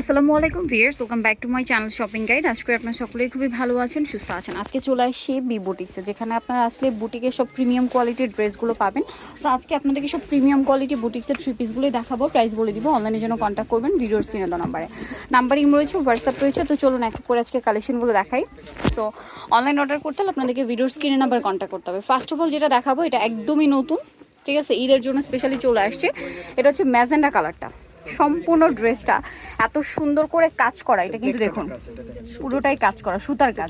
আসসালামু আলাইকুম viewers welcome back to my channel shopping guide আজকে আপনার সকলেই খুবই ভালো আছেন, সুস্থ আছেন। আজকে চলে আসছি বি বুটিক্সে যেখানে আপনারা আসলে বুটিকের সব প্রিমিয়াম কোয়ালিটির ড্রেসগুলো পাবেন। সো আজকে আপনাদেরকে সব প্রিমিয়াম কোয়ালিটি বুটিক্সের থ্রি পিসগুলোই দেখাবো। প্রাইস বলে দিব অনলাইনের জন্য কন্ট্যাক্ট করবেন ভিডিওর স্ক্রিনে দেওয়া নাম্বারে। নাম্বার রয়েছে হোয়াটসঅ্যাপ রয়েছে, তো চলুন এক করে আজকে কালেকশনগুলো দেখাই। সো অনলাইন অর্ডার করতে হলে আপনাদেরকে ভিডিওর স্ক্রিনে নাম্বার কন্ট্যাক্ট করতে হবে। ফার্স্ট অফ অল যেটা দেখাবো, এটা একদমই নতুন, ঠিক আছে? ঈদের জন্য স্পেশালি চলে আসছে। এটা হচ্ছে ম্যাজেন্ডা কালারটা সম্পূর্ণ ড্রেসটা। এত সুন্দর করে কাজ করা এটা কিন্তু দেখুন পুরোটাই কাজ করা সুতার কাজ।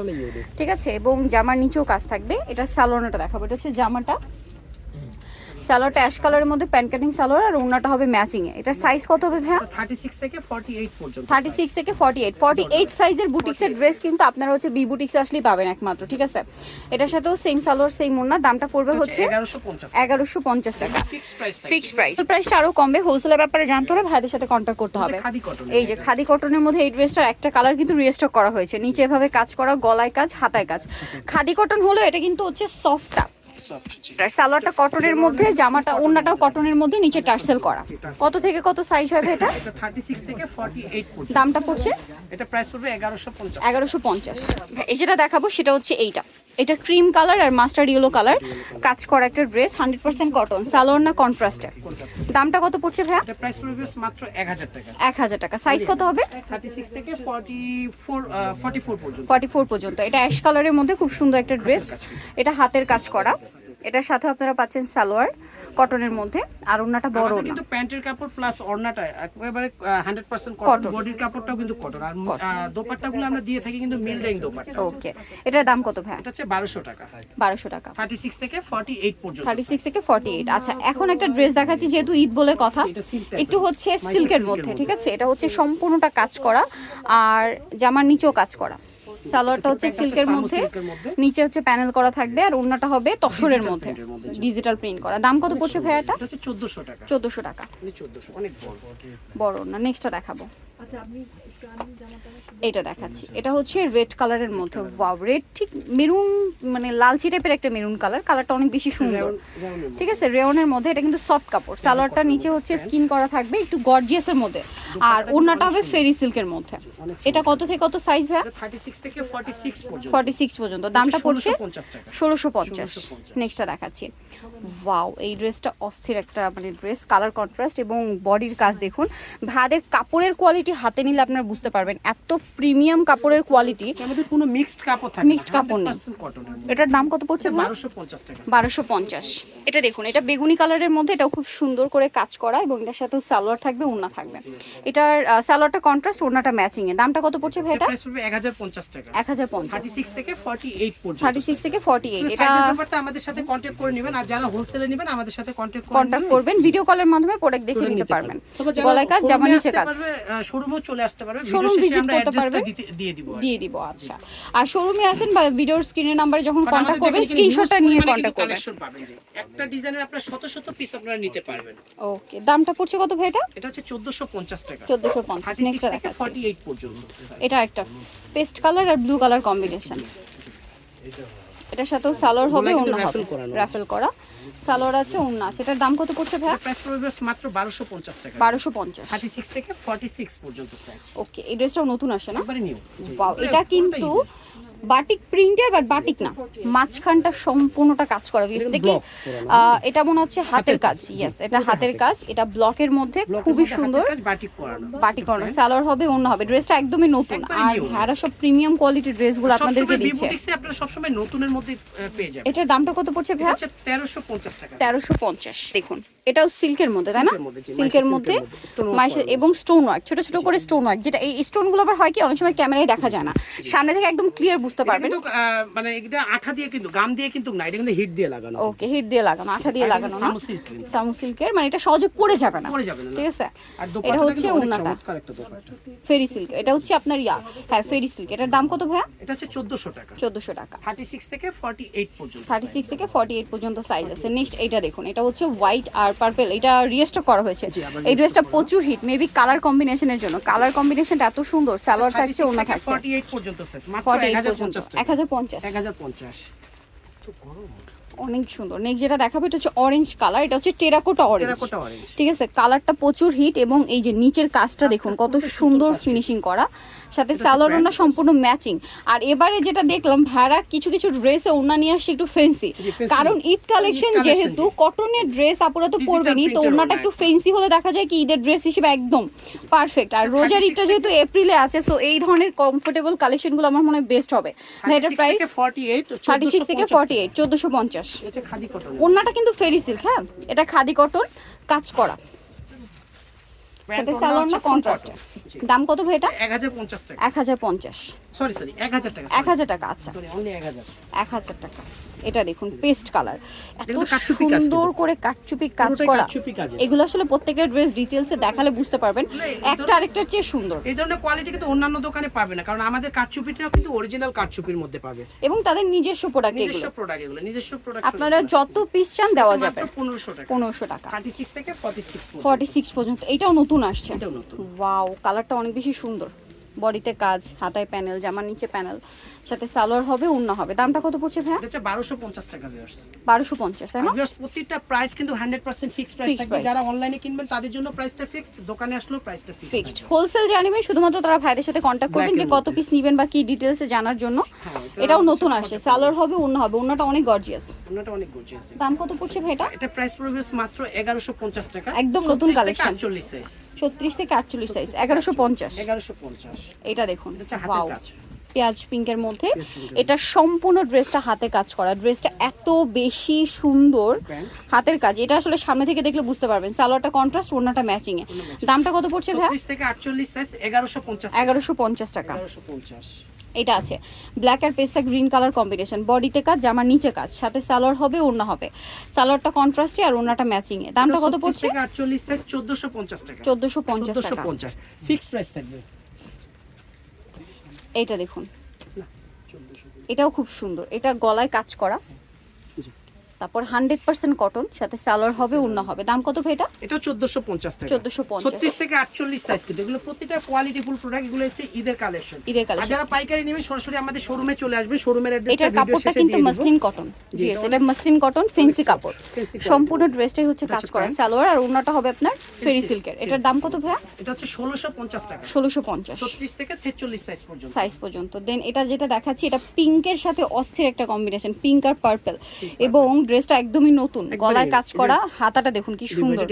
ঠিক আছে? এবং জামার নিচেও কাজ থাকবে এটা সালোনাটা দেখাবো এটা হচ্ছে জামাটা। সালোয়ারটা অ্যাশ কালারের মধ্যে প্যান্ট কাটিং সালোয়ার আর ওনাটা হবে ম্যাচিং এ। এটার সাইজ কত হবে ভাইয়া? থার্টি সিক্স থেকে ফর্টি এইট পর্যন্ত থার্টি সিক্স থেকে ফর্টি এইট ফর্টি এইট সাইজের বুটিক্সের ড্রেস কিন্তু আপনারা হচ্ছে বি বুটিক্স আসলেই পাবেন একমাত্র ঠিক আছে? এটার সাথেও সেম সালোয়ার সেম ওনা দামটা পড়বে হচ্ছে এগারোশো পঞ্চাশ এগারোশো পঞ্চাশ টাকা। ফিক্স প্রাইস ফিক্সড প্রাইস প্রাইসটা আরও কমবে। হোলসেলের ব্যাপারে জানতে হলে ভাইদের সাথে কন্ট্যাক্ট করতে হবে। এই যে খাদি কটনের মধ্যে এই ড্রেসটার একটা কালার কিন্তু রিস্টক করা হয়েছে। নিচে এভাবে কাজ করা গলায় কাজ হাতায় কাজ। খাদি কটন হলো এটা কিন্তু হচ্ছে সফটটা আর সালোয়ারটা কটনের মধ্যে জামাটা ওড়নাটাও কটনের মধ্যে নিচে টার্সেল করা। কত থেকে কত সাইজ হবে এটা? এটা থার্টি সিক্স থেকে ফর্টি এইট পর্যন্ত। দামটা পড়ছে? এটা প্রাইস পড়বে এগারোশো পঞ্চাশ। এগারোশো পঞ্চাশ। এই যেটা দেখাবো সেটা হচ্ছে এইটা। এটা ক্রিম কালার আর মাস্টার্ড ইয়েলো কালার কাজ করা একটা dress hundred percent cotton salwar না কন্ট্রাস্টে দামটা কত পড়ছে ভাইয়া? প্রাইস পড়বে মাত্র এক হাজার টাকা। এক হাজার টাকা। সাইজ কত হবে? থার্টি সিক্স থেকে ফর্টি ফোর ফর্টি ফোর পর্যন্ত। ফর্টি ফোর পর্যন্ত। এটা অ্যাশ কালারের মধ্যে খুব সুন্দর একটা ড্রেস এটা হাতের কাজ করা। এটার সাথে আপনারা পাচ্ছেন সালোয়ার কটনের মধ্যে। আর ওনাটা বড় কিন্তু প্যান্টের কাপড় প্লাস ওড়নাটা একেবারে হান্ড্রেড পার্সেন্ট Cotton. কটন বডির কাপড়টাও কিন্তু কটন আর দোপাট্টাগুলো আমরা দিয়ে থাকি কিন্তু মিল রেঞ্জ দোপাট্টা। ওকে এটার দাম কত ভাই এটা হচ্ছে বারোশো টাকা। বারোশো টাকা। থার্টি সিক্স থেকে ফর্টি এইট পর্যন্ত। থার্টি সিক্স থেকে ফর্টি এইট আচ্ছা এখন একটা ড্রেস দেখাচ্ছি যেহেতু ঈদ বলে কথা। একটু হচ্ছে সিল্কের মধ্যে। ঠিক আছে? এটা হচ্ছে সম্পূর্ণটা কাজ করা। আর জামার নিচেও কাজ করা। সালোয়ারটা হচ্ছে সিল্কের মধ্যে। নিচে হচ্ছে প্যানেল করা থাকবে আর ওড়নাটা হবে তসরের মধ্যে। ডিজিটাল প্রিন্ট করা। দাম কত পড়ছে ভাইয়াটা? এটা হচ্ছে চোদ্দশো টাকা। চোদ্দোশো টাকা। মানে চোদ্দশো অনেক বড়। বড় না নেক্সটটা দেখাবো। এটা দেখাচ্ছি। এটা হচ্ছে রেড কালারের মধ্যে। ওয়াও রেড ঠিক মেরুন মানে লালচি টাইপের একটা মেরুন কালার কালারটা অনেক বেশি সুন্দর। ঠিক আছে? রেওনের মধ্যে এটা কিন্তু সফট কাপড়। সালোয়ারটা নিচে হচ্ছে স্কিন করা থাকবে একটু গর্জিয়াসের মধ্যে। আর ওড়নাটা হবে ফেরি সিল্কের মধ্যে। এটা কত থেকে কত সাইজ থার্টি সিক্স থেকে ফর্টি সিক্স পর্যন্ত। ফর্টি সিক্স পর্যন্ত দামটা পড়ছে 1650 টাকা। ষোলোশো পঞ্চাশ। 1650 নেক্সটটা দেখাচ্ছি। ওয়াও এই ড্রেসটা অস্থির একটা মানে ড্রেস কালার কন্ট্রাস্ট এবং বডির কাজ দেখুন। ভাদের কাপড়ের কোয়ালিটি হাতে নিলে আপনারা বুঝতে পারবেন এত প্রিমিয়াম কাপড়ের কোয়ালিটি মধ্যে কোনো মিক্সড কাপড় থাকে Mixed কাপড় নেই। এটার দাম কত পড়ছে ভাই? বারোশো পঞ্চাশ টাকা। বারোশো পঞ্চাশ। এটা দেখুন এটা বেগুনি কালারের মধ্যে এটাও খুব সুন্দর করে কাজ করা এবং এটার সাথেও সালোয়ার থাকবে ওড়না থাকবে। এটার সালোয়ারটা কন্ট্রাস্ট ওড়নাটা ম্যাচিং এ দামটা কত পড়ছে ভাই এটা? প্রাইস পড়বে এক হাজার পঞ্চাশ টাকা। এক হাজার পঞ্চাশ। থার্টি সিক্স থেকে ফর্টি এইট পর্যন্ত। থার্টি সিক্স থেকে ফর্টি এইট এটা ব্যাপারটা আমাদের সাথে কন্ট্যাক্ট করে নেবেন আর যারা হোলসেলে নেবেন আমাদের সাথে কন্ট্যাক্ট করে কন্ট্যাক্ট করবেন ভিডিও কলের মাধ্যমে প্রোডাক্ট দেখে নিতে পারবেন। গলায় কাজ জামা নিচে কাজ। শোরুমও চলে আসতে পারবে ভিডিও শেষে আমরা করতে পারবে। দিয়ে দিব। দিয়ে দিব আচ্ছা। আর শোরুমে আসেন বা ভিডিওর স্ক্রিনের নাম্বারে যখন আমাদের করবেন স্ক্রিনশটটা নিয়ে কিন্তু করবেন। পাবেন একটা ডিজাইনের আপনার শত শত পিস আপনারা নিতে পারবেন। ওকে দামটা পড়ছে কত ভাই এটা? এটা হচ্ছে চোদ্দশো পঞ্চাশ টাকা। চোদ্দোশো পঞ্চাশ থার্টি সিক্স থেকে দেখাচ্ছি। ফর্টি এইট পর্যন্ত। এটা একটা পেস্ট কালার আর ব্লু কালার কম্বিনেশন এটার সাথেও সালোয়ার হবে ওন্না হবে। রাফেল করা। সালোয়ার আছে ওন্না আছে। এটার দাম কত পড়ছে ভাই প্রাইস পড়বে মাত্র বারোশো পঞ্চাশ টাকা। বারোশো পঞ্চাশ। থার্টি সিক্স থেকে ফর্টি সিক্স পর্যন্ত সাইজ ওকে এই ড্রেসটাও নতুন আসে না? একবারে নিউ। এটা কিন্তু বাটিক প্রিন্টের বাট বাটিক না। মাঝখানটা সম্পূর্ণটা কাজ করা এটা দেখি আহ, এটা মনে হচ্ছে হাতের কাজ। ইয়েস এটা হাতের কাজ। এটা ব্লকের মধ্যে খুবই সুন্দর বাটিক করানো। বাটিক করানো। সালোয়ার হবে অন্য হবে। ড্রেসটা একদমই নতুন। আর new। সব প্রিমিয়াম কোয়ালিটির ড্রেসগুলো আপনাদেরকে দিচ্ছে। আপনারা সবসময় নতুনের মধ্যে পেয়ে যাবেন। এটার দামটা কত পড়ছে ভাই হচ্ছে তেরোশো পঞ্চাশ টাকা। তেরোশো পঞ্চাশ। দেখুন। এটাও সিল্কের মধ্যে তাই না? সিল্কের মধ্যে এবং স্টোন ওয়ার্ক ছোট ছোট করে স্টোন ওয়ার্ক যেটা এই স্টোনগুলো আবার হয় কি অনেক সময় ক্যামেরায় দেখা যায় না। সামনে থেকে একদম ক্লিয়ার বুঝতে পারবেন। মানে এটা আঠা দিয়ে কিন্তু গাম দিয়ে কিন্তু না এটা কিন্তু হিট দিয়ে লাগানো ওকে হিট দিয়ে লাগানো আঠা দিয়ে লাগানো না। সামু সিল্কের মানে এটা সহজে পড়ে যাবে না। পড়ে যাবে না। ঠিক আছে? আর এটা হচ্ছে চমৎকার ফেরি সিল্ক এটা হচ্ছে আপনার ইয়া হ্যাঁ ফেরি সিল্ক এটার দাম কত ভাইয়া? এটা হচ্ছে চোদ্দশো টাকা। চোদ্দশো টাকা। থার্টি সিক্স থেকে ফর্টি এইট পর্যন্ত থার্টি সিক্স থেকে ফর্টি এইট পর্যন্ত সাইজ আছে। নেক্সট এটা দেখুন এটা হচ্ছে হোয়াইট আর পার্পেল এটা রিস্টক করা হয়েছে। এই ড্রেসটা প্রচুর হিট মেবি কালার কম্বিনেশনের জন্য। কালার কম্বিনেশনটা এত সুন্দর সালোয়ার থাকছে ওনা থাকছে। ফর্টি এইট পর্যন্ত শেষ মাত্র ফর্টি এক এইট হাজার পর্যন্ত। পঞ্চাশ এক হাজার পঞ্চাশ। এক হাজার পঞ্চাশ। তো গরম। অনেক সুন্দর। নেক্সট যেটা দেখাবো এটা হচ্ছে অরেঞ্জ কালার এটা হচ্ছে টেরাকোটা অরেঞ্জ ঠিক আছে কালারটা প্রচুর হিট এবং এই যে নিচের কাজটা দেখুন কত সুন্দর ফিনিশিং করা। সাথে স্যালোরনা সম্পূর্ণ ম্যাচিং আর এবারে যেটা দেখলাম ভাড়া কিছু কিছু ড্রেসে ওনা নিয়ে আসছে একটু ফেন্সি কারণ ঈদ কালেকশন যেহেতু কটনের ড্রেস আপুরা তো পরবেনি তো ওনাটা একটু ফেন্সি হলে দেখা যায় কি ঈদের ড্রেস হিসেবে একদম পারফেক্ট আর রোজার ঈদটা যেহেতু এপ্রিলে আছে সো এই ধরনের কমফোর্টেবল কালেকশনগুলো আমার মনে হয় বেস্ট হবে। এটার প্রাইস 48 থার্টি সিক্স থেকে ফর্টি এইট চোদ্দোশো পঞ্চাশ। খাদি ওড়নাটা কিন্তু ফেরি সিল্ক হ্যাঁ? এটা খাদি কটন কাজ করা। সাথে সালোয়ার না কন্ট্রাস্ট দাম কত ভাই এটা? 1050 টাকা। এক হাজার পঞ্চাশ। সরি সরি 1000 টাকা এক হাজার টাকা আচ্ছা 1000 এক হাজার টাকা। এটা দেখুন পেস্ট কালার এত সুন্দর করে কাটচুপি কাজ করা। এগুলো আসলে প্রত্যেকের ড্রেস ডিটেলসে দেখালে বুঝতে পারবেন। একটা আরেকটার চেয়ে সুন্দর। এই ধরনের কোয়ালিটি কিন্তু অন্যান্য দোকানে পাবে না কারণ আমাদের কারচুপিটাও কিন্তু অরিজিনাল কারচুপির মধ্যে পাবে। এবং তাদের নিজস্ব প্রোডাক্ট নিজস্ব প্রোডাক্ট এগুলো নিজস্ব প্রোডাক্ট আপনারা যত পিস চান দেওয়া যাবে। মাত্র 1500 টাকা। পনেরোশো টাকা। 36 থেকে 46 ফর্টি সিক্স পর্যন্ত। এটাও নতুন আসছে। এটাও নতুন। ওয়াও কালারটা অনেক বেশি সুন্দর। বডিতে কাজ হাতায় প্যানেল জামার নিচে প্যানেল সাথে সালোয়ার হবে অন্য হবে। দামটা কত পড়ছে ভাইয়া? এটা হচ্ছে 1250 টাকা ভিউয়ার্স বারোশো পঞ্চাশ তাই না? ভিউয়ার্স প্রত্যেকটা প্রাইস কিন্তু 100% ফিক্সড প্রাইস থাকবে। যারা অনলাইনে কিনবেন তাদের জন্য প্রাইসটা ফিক্সড দোকানে আসলেও প্রাইসটা ফিক্সড ফিক্সড হোলসেল জানিবেন শুধুমাত্র তারা ভাইদের সাথে কন্ট্যাক্ট করবেন যে কত পিস নেবেন বা কি ডিটেলসে জানার জন্য। হ্যাঁ, এটাও নতুন আসছে। সালোয়ার হবে অন্য হবে। অন্যটা অনেক গর্জিয়াস ওনাটা অনেক গর্জিয়াস দাম কত পড়ছে ভাইটা এটা? এটা প্রাইস পড়বে মাত্র 1150 টাকা। একদম নতুন 36 collection। 48 সাইজ ছত্রিশ থেকে আটচল্লিশ সাইজ এগারোশো পঞ্চাশ। 1150 এটা দেখুন ওয়াও। পেঁয়াজ পিঙ্কের মধ্যে। এটা সম্পূর্ণ ড্রেসটা হাতে কাজ করা। ড্রেসটা এত বেশি সুন্দর হাতের কাজ। এটা আসলে সামনে থেকে দেখলে বুঝতে পারবেন। সালোয়ারটা কন্ট্রাস্ট ওড়নাটা ম্যাচিং এ দামটা কত পড়ছে ভাই 36 থেকে 48 সাইজ 1150 এগারোশো পঞ্চাশ টাকা। 1150 এটা আছে। ব্ল্যাক আর পেস্তা গ্রিন কালার কম্বিনেশন বডিতে কাজ জামার নিচে কাজ। সাথে সালোয়ার হবে ওড়না হবে। সালোয়ারটা কন্ট্রাস্টে আর ওড়নাটা ম্যাচিং এ দামটা কত পড়ছে? থেকে 48 সাইজ 1450 টাকা। চোদ্দোশো পঞ্চাশ টাকা। 1450 ফিক্স প্রাইস থাকবে। এইটা দেখুন এটাও খুব সুন্দর এটা গলায় কাজ করা। তারপর হান্ড্রেড পার্সেন্ট কটন সাথে সালোয়ার হবে ওড়না হবে। দাম কত ভাই এটা? এটা 1450 টাকা। 1450 36 থেকে 48 সাইজ কিন্তু। এগুলো প্রত্যেকটা কোয়ালিটি ফুল প্রোডাক্ট এগুলো হচ্ছে ঈদের কালেকশন ঈদের কালেকশন যারা পাইকারি নেবে সরাসরি আমাদের শোরুমে চলে আসবে শোরুমের অ্যাড্রেসটা এটার কাপড়টা কিন্তু মাসলিন কটন জি, এটা মাসলিন কটন ফেন্সি কাপড়। সম্পূর্ণ ড্রেসটাই হচ্ছে কাজ করা। সালোয়ার আর ওড়নাটা হবে আপনার ফেরি সিল্কের এটার দাম কত ভাইয়া? এটা হচ্ছে 1650 টাকা। ষোলোশো পঞ্চাশ। 36 থেকে 46 সাইজ পর্যন্ত। সাইজ পর্যন্ত। দেন এটা যেটা দেখাচ্ছি এটা পিঙ্কের সাথে অস্থির একটা কম্বিনেশন পিঙ্ক আর পার্পল এবং ড্রেসটা একদমই নতুন। গলায় কাজ করা হাতাটা দেখুন কি সুন্দর।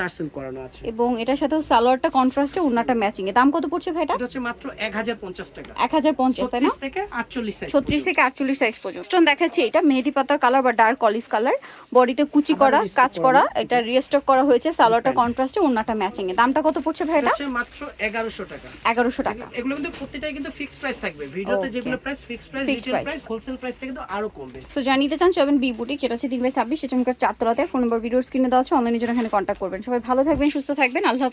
টার্সেল করানো আছে। এবং এটার সাথে সালোয়ারটা কন্ট্রাস্টে ওড়নাটা ম্যাচিং এ। দাম কত পড়ছে ভাইটা? এটা হচ্ছে মাত্র 1050 টাকা। এক হাজার পঞ্চাশ তাই না? 36 থেকে 48 সাইজ ছত্রিশ থেকে আটচল্লিশ সাইজ পর্যন্ত। স্টোন দেখাচ্ছি এটা মেহেদি পাতা কালার বা ডার্ক অলিভ কালার বডিতে কুচি করা কাজ করা। এটা রিস্টক করা হয়েছে সালোয়ারটা কন্ট্রাস্টে ওড়নাটা ম্যাচিং এ। দামটা কত পড়ছে ভাই এটা মাত্র 1100 টাকা। এগারোশো টাকা। এগুলো কিন্তু প্রত্যেকটাই কিন্তু ফিক্স প্রাইস থাকবে। ভিডিওতে যেগুলো price fix price retail price wholesale price থেকে কিন্তু আরও কমবে। সো জানিতে চান চবেন বি বুটিক যেটা হচ্ছে তিন বাই ছাব্বিশ, সেটা চারতলাতে ফোন নম্বর ভিডিওর স্ক্রিনে দেওয়া আছে অনলাইনে জন্য এখানে কন্ট্যাক্ট করবেন। সবাই ভালো থাকবেন, সুস্থ থাকবেন, আল্লাহ